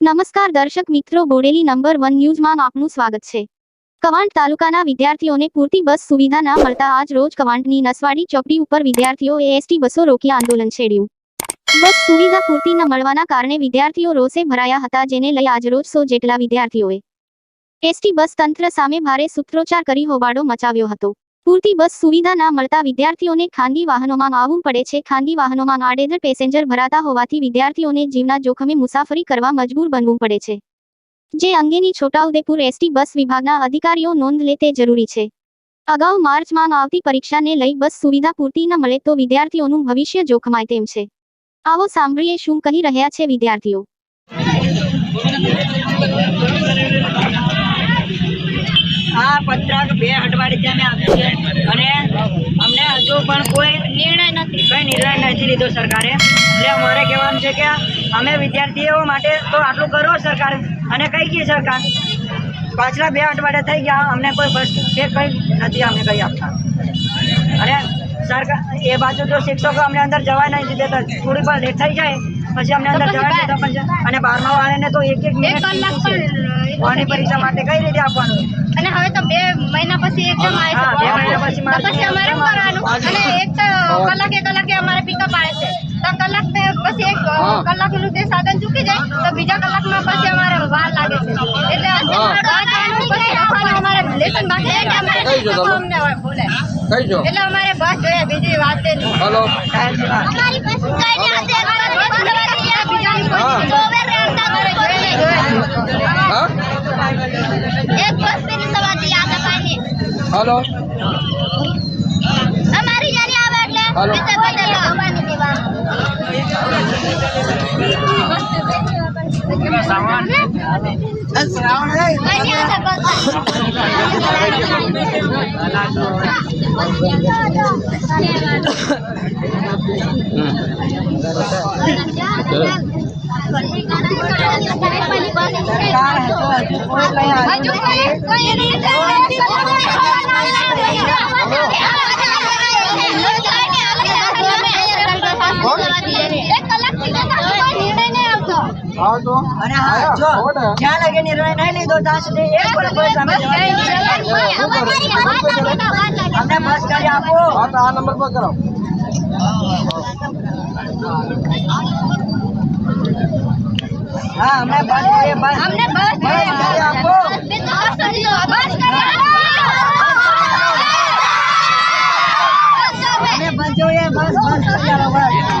નમસ્કાર દર્શક મિત્રો, બોડેલી નંબર વન ન્યૂઝમાં આપનું સ્વાગત છે. કવાંટ તાલુકાના વિદ્યાર્થીઓને પૂરતી બસ સુવિધા ના મળતા આજ રોજ કવાંટની નસવાડી ચોકડી ઉપર વિદ્યાર્થીઓએ એસટી બસો રોકી આંદોલન છેડ્યું. બસ સુવિધા પૂરતી ન મળવાના કારણે વિદ્યાર્થીઓ રોષે ભરાયા હતા, જેને લઈ આજરોજ સો જેટલા વિદ્યાર્થીઓએ એસટી બસ તંત્ર સામે ભારે સૂત્રોચ્ચાર કરી હોબાળો મચાવ્યો હતો. પૂરતી બસ સુવિધા ના મળતા વિદ્યાર્થીઓને ખાનગી વાહનોમાં આવવું પડે છે. ખાનગી વાહનોમાં આડેધડ પેસેન્જર ભરાતા હોવાથી વિદ્યાર્થીઓને જીવના જોખમે મુસાફરી કરવા મજબૂર બનવું પડે છે. જે અંગેની છોટાઉદેપુર એસટી બસ વિભાગના અધિકારીઓ નોંધ લે તે જરૂરી છે. અગાઉ માર્ચમાં આવતી પરીક્ષાને લઈ બસ સુવિધા પૂરતી ન મળે તો વિદ્યાર્થીઓનું ભવિષ્ય જોખમાય તેમ છે. આવો સાંભળીએ શું કહી રહ્યા છે વિદ્યાર્થીઓ. આ પત્રક બે અઠવાડિયે અમે આપ્યું છે. અને અમને હજુ પણ કોઈ નિર્ણય નથી કોઈ નિર્ણય નથી લીધો સરકારે. એટલે અમારે કહેવાનું છે કે અમે વિદ્યાર્થીઓ માટે તો આટલું કરો સરકાર. અને કઈ ગઈ સરકાર? પાછલા બે અઠવાડિયા થઈ ગયા અમને કોઈ બસ કે કંઈ નથી અમને કંઈ આપતા. અને સરકાર એ બાજુ જો શિક્ષકો અમને અંદર જવા નહીં દેતા થોડી પણ લેટ થઈ જાય પછી અમને અંદર જવા નહીં પણ અને બારમા વાળાને તો એક એક મિનિટ પરીક્ષા માટે કઈ રીતે આપવાનું? અને હવે તો બે મહિના પછી એક્ઝામ આવી હા, બે મહિના પછી અમારે કરવાનું? અને એક તો કલાકે કલાકે અમારે પિકઅપ આવે છે. તો કલાક પછી એક કલાકનું તે સાધન ચૂકી જાય તો બીજા કલાકમાં પછી અમારે વાર લાગે છે. એટલે અમારે લેસન બાકી છે કે અમારે કઈ જો તમે? અમને બોલે. એટલે અમારે બસ જોઈએ બીજી વાત છે નહીં હલો અમારી બસ કઈ નહીં હશે અમારે બસ જોઈએ બીજાની હા. કોઈ જોવે રે અમારે જોઈએ ને જોઈએ હા એક બસ પેલી સવારથી યાદ અપાની હલો. અમારી જારી આવે એટલે હાલો. નહીં હજુ કોઈ કોઈ રીતે એક કલાકથી તો કોઈ નિર્ણય નહીં આવતો હા તો અને હા જો જ્યાં લગે નિર્ણય નહીં લીધો ત્યાં સુધી એક પણ કોઈ સામે અમને બસ કરી આપો હા આ નંબર પર કરો હા અમે બસ કરીએ બસ અમને બસ બસ કરી આપો બસ અમે બસ જોઈએ બસ બસ કરી આપો બસ